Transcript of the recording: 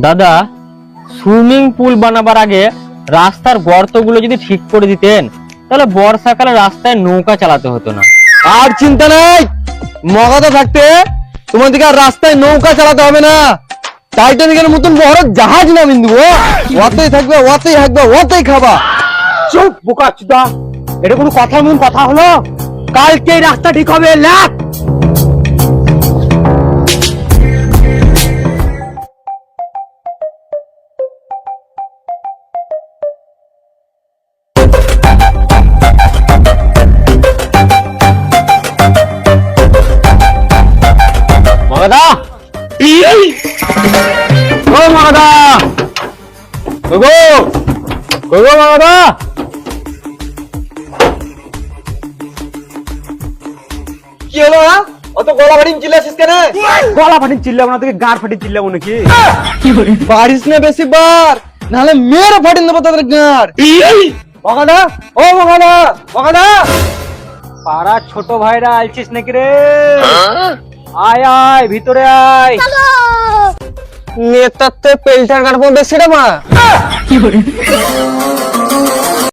দাদা swimming pool বানাবার আগে রাস্তার গর্তগুলো যদি ঠিক করে দিতেন তাহলে বর্ষাকালে রাস্তায় নৌকা চালাতে হতো না। আর চিন্তা নাই মগাদা থাকতে তোমাদেরকে আর রাস্তায় নৌকা চালাতে হবে না। টাইটানিকের মতন বড় জাহাজ নামিয়ে দেবো ওতেই থাকবে ওতেই থাকবে ওতেই খাবা। চুপ বোকা চুদা এটা কোনো কথা মন কথা হলো? কালকে এই রাস্তা ঠিক হবে লাখ মগদা ও মগদা গো গো মগদা কি হলো হ্যাঁ? অত গলা বাড়ি চিল্লাছিস কেন? গলা ফাটি চিল্লাবো না তোকে গাড় ফাটি চিল্লাবো নাকি? বাড়িস না বেশি বার নাহলে মেয়ের ফাটিয়ে দেবো তাদের গাঁর মগাদা ও মগাদা মগাদা পাড়া ছোট ভাইরা আলছিস নাকি রে? আয় আয় ভিতরে আয়। নেতাতে পেলটার গান বেশি রে মা